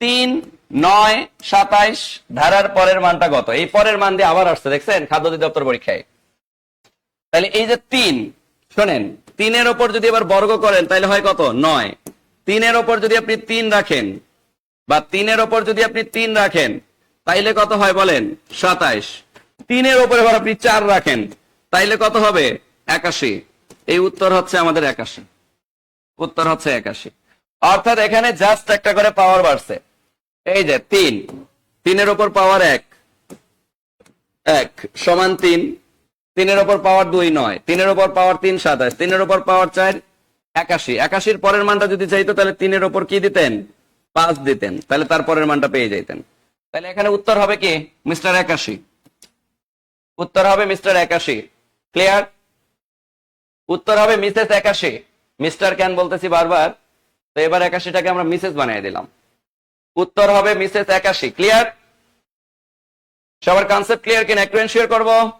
তিন, নয়, সাতাইশ, ধারার পরের মানটা কত? এই পরের মান দিয়ে আবার আসছে, দেখছেন? খাদ্য অধিদপ্তর পরীক্ষায়। তাহলে এই যে তিন, শোনেন, তিনের ওপর যদি এবার বর্গ করেন, তাহলে হয় কত? নয়। তিনের ওপর যদি আপনি তিন রাখেন, বা তিনের ওপর যদি আপনি তিন রাখেন, তাইলে কত হয় বলেন? সাতাইশ। তিনের ওপর এবার আপনি চার রাখেন, তাইলে কত হবে? একাশি। এই উত্তর হচ্ছে আমাদের একাশি। উত্তর হচ্ছে একাশি। অর্থাৎ এখানে জাস্ট একটা করে পাওয়ার বাড়ছে। এই যে, তিন। তিনের ওপর পাওয়ার এক। এক সমান তিন। তিনের ওপর পাওয়ার দুই নয়। তিনের ওপর পাওয়ার তিন সাতাশ। তিনের ওপর পাওয়ার চার একাশি। একাশির পরের মানটা যদি চাইতো, তাহলে তিনের ওপর কি দিতেন? পাঁচ দিতেন। তাহলে তার পরের মানটা পেয়ে যাইতেন। তাহলে এখানে উত্তর হবে কি? মিস্টার একাশি। উত্তর হবে মিস্টার একাশি। ক্লিয়ার? উত্তর হবে মিসেস একাশি। মিস্টার ক্যান বলতেছি বারবার? তো এবার একাশিটাকে আমরা মিসেস বানিয়ে দিলাম। উত্তর হবে মিসেস একাশি ক্লিয়ার? সবার কনসেপ্ট ক্লিয়ার কিনা? একটু এনশিওর করব।